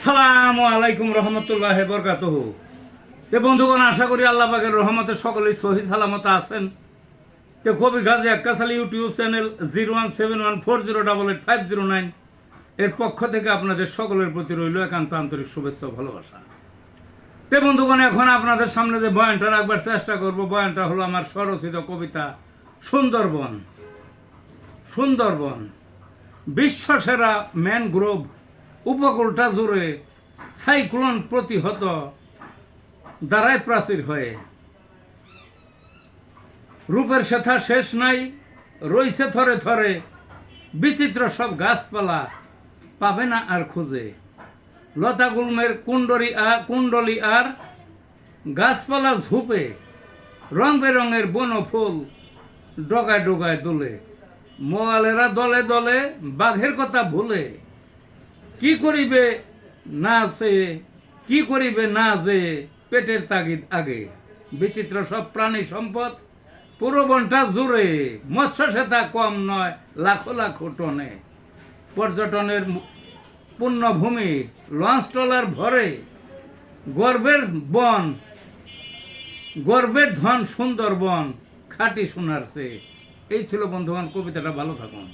আসসালামু আলাইকুম রহমতুল্লাহ বরকাত তে বন্ধুগণ, আশা করি আল্লাহ পাকের রহমতে সকলেই সহি সালামত আছেন। তে কবি Gazi Akkasali YouTube channel zero one seven one four zero double eight five zero nine. এর পক্ষ থেকে আপনাদের সকলের প্রতি রইল একান্ত আন্তরিক শুভেচ্ছা ভালোবাসা। তে বন্ধুগণ, এখন আপনাদের সামনে যে বয়ানটা রাখবার চেষ্টা করব, বয়ানটা হলো আমার স্বরচিত কবিতা সুন্দরবন। সুন্দরবন বিশ্বসেরা ম্যানগ্রোভ উপকূলটা জুড়ে সাইক্লোন প্রতিহত দাঁড়ায় প্রাচীর হয়ে। রূপের সেথা শেষ নাই, রইছে থরে থরে, বিচিত্র সব গাছপালা, পাবে না আর খুঁজে। লতা গুলমের কুণ্ডরি আর কুণ্ডলি আর, গাছপালা ঝুপে, রং বেরঙের বন ফুল ডগায় ডগায় দোলে। মোয়ালেরা দলে দলে বাঘের কথা ভুলে। কি করিবে না সে? কি করিবে না যে পেটের তাগিদ আগে? বিচিত্র সব প্রাণী সম্পদ পুরো বনটা জুড়ে, মৎস্য সেতা কম নয়, লাখো লাখো টনে। পর্যটনের পূর্ণভূমি লঞ্চ ট্রলার ভরে, গর্বের বন, গর্বের ধন সুন্দরবন, খাঁটি সোনার সে। এই ছিল বন্ধুগণ, কবিতাটা ভালো থাকুন।